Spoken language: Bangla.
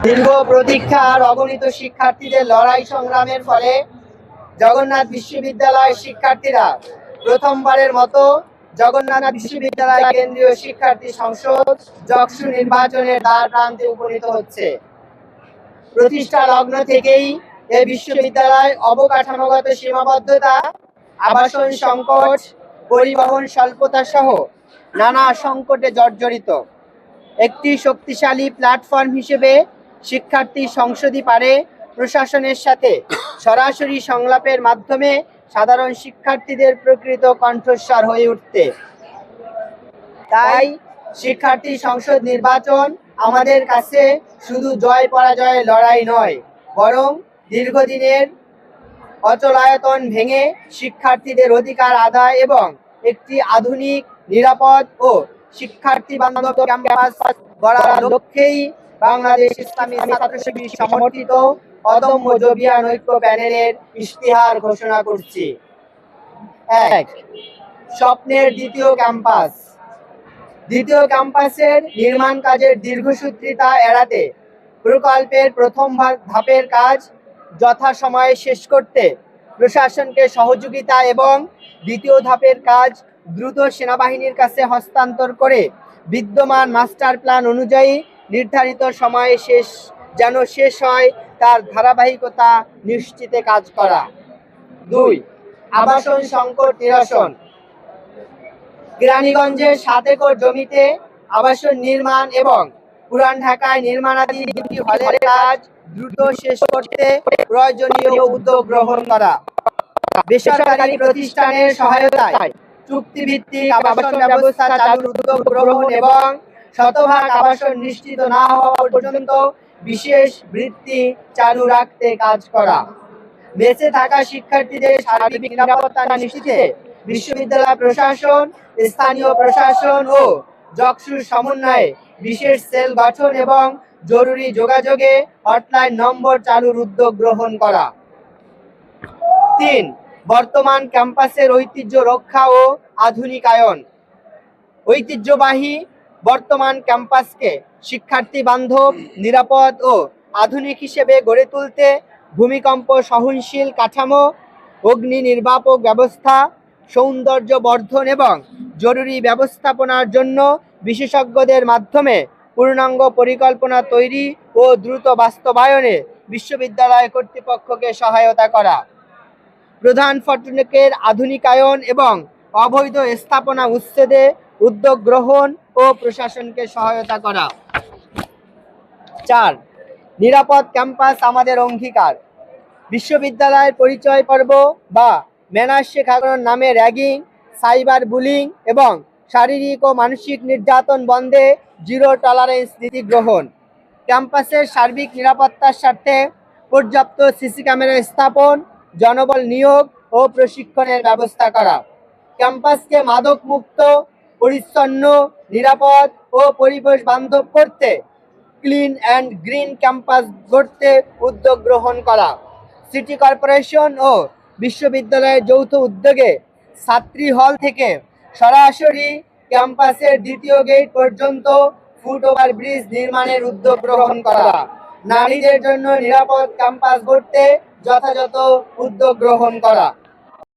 দীর্ঘ প্রতীক্ষা আর অগণিত শিক্ষার্থীদের লড়াই সংগ্রামের ফলে জগন্নাথ বিশ্ববিদ্যালয়ের শিক্ষার্থীরা প্রথমবারের মতো জগন্নাথ বিশ্ববিদ্যালয় কেন্দ্রীয় শিক্ষার্থী সংসদ জকসু নির্বাচনের দ্বার প্রান্তে উপনীত হচ্ছে। প্রতিষ্ঠা লগ্ন থেকেই এই বিশ্ববিদ্যালয় অবকাঠামোগত সীমাবদ্ধতা, আবাসন সংকট, পরিবহন স্বল্পতা সহ নানা সংকটে জর্জরিত। একটি শক্তিশালী প্ল্যাটফর্ম হিসেবে শিক্ষার্থী সংসদই পারে প্রশাসনের সাথে। সরাসরি সংলাপের মাধ্যমে সাধারণ শিক্ষার্থীদের প্রকৃত কণ্ঠস্বর হয়ে উঠতে। তাই শিক্ষার্থী সংসদ নির্বাচন আমাদের কাছে শুধু জয় পরাজয়ের লড়াই নয়, বরং দীর্ঘদিনের অচলায়তন ভেঙে শিক্ষার্থীদের অধিকার আদায় এবং একটি আধুনিক, নিরাপদ ও শিক্ষার্থী বান্ধব ক্যাম্পাস গড়ার লক্ষ্যেই বাংলাদেশ ইসলামী ছাত্র শিবির সমর্থিত অদম্য জবিয়ান ঐক্য প্যানেলের ইশতিহার ঘোষণা করছি। এক, স্বপ্নের দ্বিতীয় ক্যাম্পাস। দ্বিতীয় ক্যাম্পাসের নির্মাণ কাজের দীর্ঘসূত্রিতা এড়াতে প্রকল্পের প্রথম ধাপের কাজ যথাসময়ে শেষ করতে প্রশাসনকে সহযোগিতা এবং দ্বিতীয় ধাপের কাজ দ্রুত সেনাবাহিনীর কাছে হস্তান্তর করে বিদ্যমান মাস্টার প্ল্যান অনুযায়ী নির্ধারিত সময়ে শেষ, যেন শেষ হয় তার ধারাবাহিকতা নিশ্চিতে কাজ করা। দুই, আবাসন সংকট নিরসন। কেরানীগঞ্জের সাত একর জমিতে আবাসন নির্মাণ এবং পুরান ঢাকায় নির্মাণাধীন হলের কাজ দ্রুত শেষ করতে প্রয়োজনীয় উদ্যোগ গ্রহণ করা। বেসরকারি প্রতিষ্ঠানের সহায়তায় চুক্তিভিত্তিক আবাসন ব্যবস্থা চালুর উদ্যোগ গ্রহণ এবং শতভাগ আবাসন নিশ্চিত না হওয়া পর্যন্ত বিশেষ বৃত্তি চালু রাখতে কাজ করা। বেঁচে থাকা শিক্ষার্থীদের সার্বিক নিরাপত্তা নিশ্চিতে বিশ্ববিদ্যালয় প্রশাসন, স্থানীয় প্রশাসন ও জকসুর সমন্বয়ে বিশেষ সেল গঠন এবং জরুরি যোগাযোগে হটলাইন নম্বর চালুর উদ্যোগ গ্রহণ করা। তিন, বর্তমান ক্যাম্পাসের ঐতিহ্য রক্ষা ও আধুনিকায়ন। ঐতিহ্যবাহী বর্তমান ক্যাম্পাসকে শিক্ষার্থী বান্ধব, নিরাপদ ও আধুনিক হিসেবে গড়ে তুলতে ভূমিকম্প সহনশীল কাঠামো, অগ্নি নির্বাপক ব্যবস্থা সৌন্দর্য বর্ধন এবং জরুরি ব্যবস্থাপনার জন্য বিশেষজ্ঞদের মাধ্যমে পূর্ণাঙ্গ পরিকল্পনা তৈরি ও দ্রুত বাস্তবায়নে বিশ্ববিদ্যালয় কর্তৃপক্ষকে সহায়তা করা। প্রধান ফটকের আধুনিকায়ন এবং অবৈধ স্থাপনা উচ্ছেদে উদ্যোগ গ্রহণ ও প্রশাসনকে সহায়তা করা। চার, নিরাপদ ক্যাম্পাস আমাদের অঙ্গীকার। বিশ্ববিদ্যালয়ের পরিচয় পর্ব বা ম্যানার শেখানোর নামে র্যাগিং, সাইবার বুলিং এবং শারীরিক ও মানসিক নির্যাতন বন্ধে জিরো টলারেন্স নীতি গ্রহণ। ক্যাম্পাসের সার্বিক নিরাপত্তার স্বার্থে পর্যাপ্ত সিসি ক্যামেরা স্থাপন, জনবল নিয়োগ ও প্রশিক্ষণের ব্যবস্থা করা। ক্যাম্পাসকে মাদক মুক্ত পরিচ্ছন্ন, নিরাপদ ও পরিবেশ বান্ধব করতে ক্লিন অ্যান্ড গ্রিন ক্যাম্পাস গড়তে উদ্যোগ গ্রহণ করা। সিটি কর্পোরেশন ও বিশ্ববিদ্যালয়ের যৌথ উদ্যোগে ছাত্রী হল থেকে সরাসরি ক্যাম্পাসের দ্বিতীয় গেট পর্যন্ত ফুট ওভার ব্রিজ নির্মাণের উদ্যোগ গ্রহণ করা। নারীদের জন্য নিরাপদ ক্যাম্পাস গড়তে যথাযথ উদ্যোগ গ্রহণ করা।